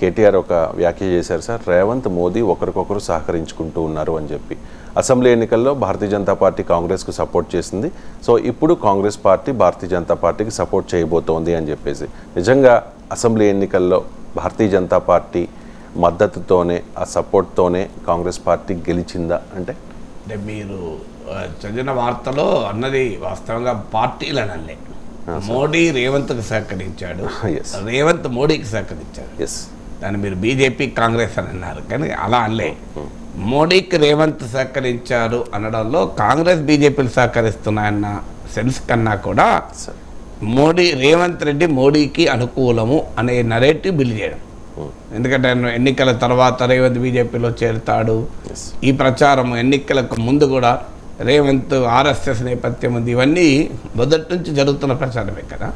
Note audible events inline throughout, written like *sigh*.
కేటీఆర్ ఒక వ్యాఖ్య చేశారు సార్ రేవంత్ మోదీ ఒకరికొకరు సహకరించుకుంటూ ఉన్నారు అని చెప్పి. అసెంబ్లీ ఎన్నికల్లో భారతీయ జనతా పార్టీ కాంగ్రెస్కు సపోర్ట్ చేసింది. సో ఇప్పుడు కాంగ్రెస్ పార్టీ భారతీయ జనతా పార్టీకి సపోర్ట్ చేయబోతోంది అని చెప్పేసి. నిజంగా అసెంబ్లీ ఎన్నికల్లో భారతీయ జనతా పార్టీ మద్దతుతోనే ఆ సపోర్ట్తోనే కాంగ్రెస్ పార్టీ గెలిచిందా అంటే? అంటే మీరు చదివిన వార్తలో అన్నది వాస్తవంగా పార్టీలను అల్లే మోడీ రేవంత్కి సహకరించాడు. *laughs* రేవంత్ మోడీకి సహకరించాడు. ఎస్ దాన్ని మీరు బీజేపీ కాంగ్రెస్ అని అన్నారు. కానీ అలా అనలే. మోడీకి రేవంత్ సహకరించారు అనడంలో కాంగ్రెస్ బీజేపీలు సహకరిస్తున్నాయన్న సెన్స్ కన్నా కూడా మోడీ రేవంత్ రెడ్డి మోడీకి అనుకూలము అనే నరేటివ్ బిల్డ్ చేయడం. ఎందుకంటే ఆయన ఎన్నికల తర్వాత రేవంత్ బీజేపీలో చేరుతాడు. ఈ ప్రచారం ఎన్నికలకు ముందు కూడా రేవంత్ ఆర్ఎస్ఎస్ నేపథ్యం ఉంది. ఇవన్నీ మొదటి నుంచి జరుగుతున్న ప్రచారమే కదా.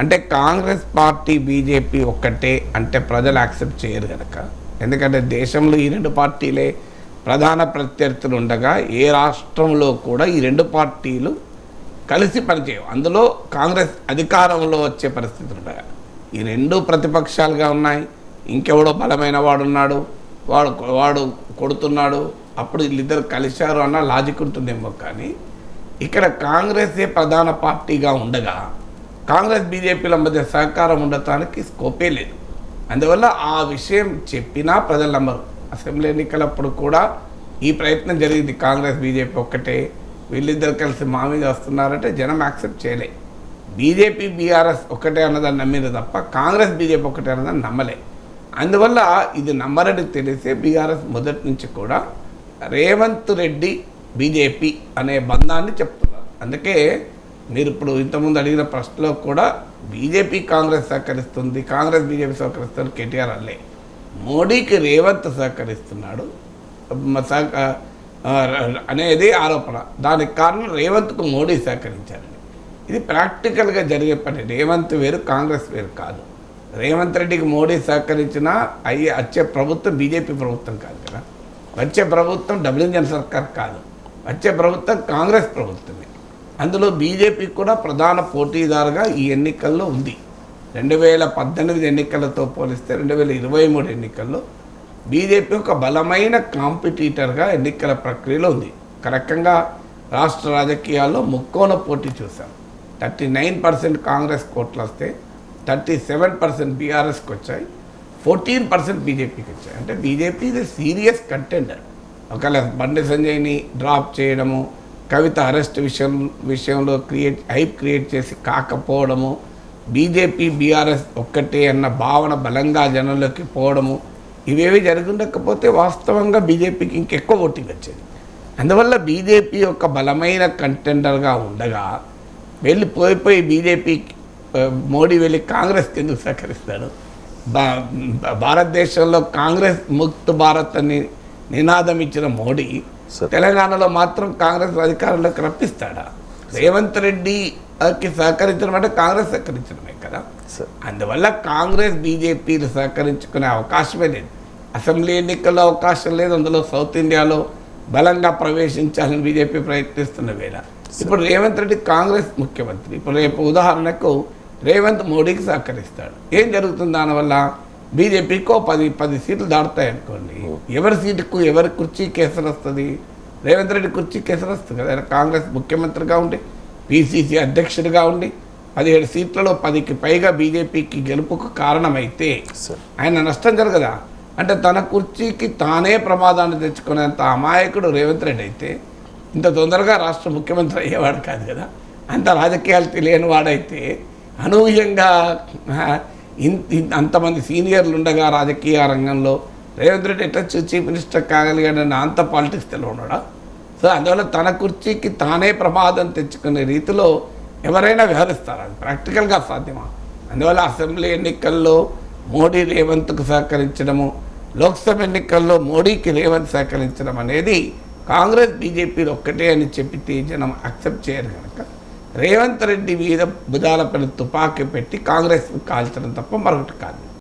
అంటే కాంగ్రెస్ పార్టీ బీజేపీ ఒక్కటే అంటే ప్రజలు యాక్సెప్ట్ చేయరు కనుక ఎందుకంటే దేశంలో ఈ రెండు పార్టీలే ప్రధాన ప్రత్యర్థులు ఉండగా ఏ రాష్ట్రంలో కూడా ఈ రెండు పార్టీలు కలిసి పనిచేయవు. అందులో కాంగ్రెస్ అధికారంలో వచ్చే పరిస్థితులు ఉండగా. ఈ రెండు ప్రతిపక్షాలుగా ఉన్నాయి. ఇంకెవడో బలమైన వాడున్నాడు వాడు వాడు కొడుతున్నాడు అప్పుడు వీళ్ళిద్దరు కలిశారు అన్న లాజిక్ ఉంటుందేమో కానీ ఇక్కడ కాంగ్రెసే ప్రధాన పార్టీగా ఉండగా కాంగ్రెస్ బీజేపీల మధ్య సహకారం ఉండటానికి స్కోపే లేదు. అందువల్ల ఆ విషయం చెప్పినా ప్రజలు నమ్మరు. అసెంబ్లీ ఎన్నికలప్పుడు కూడా ఈ ప్రయత్నం జరిగింది. కాంగ్రెస్ బీజేపీ ఒక్కటే. వీళ్ళిద్దరు కలిసి మా మీద వస్తున్నారంటే జనం యాక్సెప్ట్ చేయలే. బీజేపీ బీఆర్ఎస్ ఒకటే అన్నదాన్ని నమ్మింది తప్ప కాంగ్రెస్ బీజేపీ ఒకటే అన్నదాన్ని నమ్మలే. అందువల్ల ఇది నమ్మరని తెలిసే బీఆర్ఎస్ మొదటి నుంచి కూడా రేవంత్ రెడ్డి బీజేపీ అనే బంధాన్ని చెప్తున్నారు. అందుకే మీరు ఇప్పుడు ఇంతకుముందు అడిగిన ప్రశ్నలో కూడా బీజేపీ కాంగ్రెస్ సహకరిస్తుంది కాంగ్రెస్ బీజేపీ సహకరిస్తుంది కేటీఆర్ అల్లే మోడీకి రేవంత్ సహకరిస్తున్నాడు. సహక అనేది ఆరోపణ. దానికి కారణం రేవంత్కు మోడీ సహకరించారని ఇది ప్రాక్టికల్గా జరిగే పని. రేవంత్ వేరు కాంగ్రెస్ వేరు కాదు. రేవంత్ రెడ్డికి మోడీ సహకరించినా అయ్యే వచ్చే ప్రభుత్వం బీజేపీ ప్రభుత్వం కాదు కదా. వచ్చే ప్రభుత్వం డబుల్ ఇంజన్ సర్కార్ కాదు. వచ్చే ప్రభుత్వం కాంగ్రెస్ ప్రభుత్వమే. అందులో బీజేపీ కూడా ప్రధాన పోటీదారుగా ఈ ఎన్నికల్లో ఉంది. రెండు వేల పద్దెనిమిది ఎన్నికలతో పోలిస్తే రెండు వేల ఇరవై మూడు ఎన్నికల్లో బీజేపీ ఒక బలమైన కాంపిటీటర్గా ఎన్నికల ప్రక్రియలో ఉంది. ఒక రకంగా రాష్ట్ర రాజకీయాల్లో ముక్కోన పోటీ చూసాం థర్టీ నైన్ పర్సెంట్ కాంగ్రెస్ కోట్లు వస్తే థర్టీ సెవెన్ పర్సెంట్ బీఆర్ఎస్కి వచ్చాయి. ఫోర్టీన్ పర్సెంట్ బీజేపీకి వచ్చాయి. అంటే బీజేపీ ఇది సీరియస్ కంటెండర్. ఒకవేళ బండి సంజయ్ని డ్రాప్ చేయడము కవిత అరెస్ట్ విషయం విషయంలో క్రియేట్ హైప్ క్రియేట్ చేసి కాకపోవడము బీజేపీ బీఆర్ఎస్ ఒక్కటే అన్న భావన బలంగా జనంలోకి పోవడము ఇవేవి జరుగుండకపోతే వాస్తవంగా బీజేపీకి ఇంకెక్కువ ఓటింగ్ వచ్చేది. అందువల్ల బీజేపీ ఒక బలమైన కంటెండర్గా ఉండగా వెళ్ళి బీజేపీ మోడీ వెళ్ళి కాంగ్రెస్కి ఎందుకు సహకరిస్తాడు? భారతదేశంలో కాంగ్రెస్ ముక్త్ భారత్ అని నినాదం ఇచ్చిన మోడీ తెలంగాణలో మాత్రం కాంగ్రెస్ అధికారంలోకి రప్పిస్తాడా? రేవంత్ రెడ్డికి సహకరించడం అంటే కాంగ్రెస్ సహకరించడమే కదా? అందువల్ల కాంగ్రెస్ బీజేపీలు సహకరించుకునే అవకాశమే లేదు. అసెంబ్లీ ఎన్నికల్లో అవకాశం లేదు. అందులో సౌత్ ఇండియాలో బలంగా ప్రవేశించాలని బీజేపీ ప్రయత్నిస్తున్న వేళ. ఇప్పుడు రేవంత్ రెడ్డి కాంగ్రెస్ ముఖ్యమంత్రి. ఇప్పుడు రేపు ఉదాహరణకు రేవంత్ మోడీకి సహకరిస్తాడు. ఏం జరుగుతుంది దానివల్ల? బీజేపీకి పది పది సీట్లు దాటుతాయి అనుకోండి ఎవరి సీటుకు ఎవరి కుర్చీ కేసరి వస్తుంది రేవంత్ రెడ్డి కుర్చీ కేసరి వస్తుంది కదా. ఆయన కాంగ్రెస్ ముఖ్యమంత్రిగా ఉండి పిసిసి అధ్యక్షుడిగా ఉండి పదిహేడు సీట్లలో పదికి పైగా బీజేపీకి గెలుపుకు కారణమైతే ఆయన నష్టం జరగదా? అంటే తన కుర్చీకి తానే ప్రమాదాన్ని తెచ్చుకునేంత అమాయకుడు రేవంత్ రెడ్డి అయితే ఇంత తొందరగా రాష్ట్ర ముఖ్యమంత్రి అయ్యేవాడు కాదు కదా. అంత రాజకీయాలు తెలియని వాడైతే అనూహ్యంగా అంతమంది సీనియర్లు ఉండగా రాజకీయ రంగంలో రేవంత్ రెడ్డి ఎట్లా చీఫ్ మినిస్టర్ కాగలిగాడని అంత పాలిటిక్స్ తెలియడా సో అందువల్ల తన కుర్చీకి తానే ప్రమాదం తెచ్చుకునే రీతిలో ఎవరైనా వ్యవహరిస్తారు? అది ప్రాక్టికల్గా సాధ్యమా? అందువల్ల అసెంబ్లీ ఎన్నికల్లో మోడీ రేవంత్కు సహకరించడము లోక్సభ ఎన్నికల్లో మోడీకి రేవంత్ సహకరించడం అనేది కాంగ్రెస్ బీజేపీలు ఒక్కటే అని చెప్పితే జనం అక్సెప్ట్ చేయరు కనుక. రేవంత్ రెడ్డి మీద భుజాలపైన తుపాకీ పెట్టి కాంగ్రెస్ కాల్చడం తప్ప మరొకటి కాదు.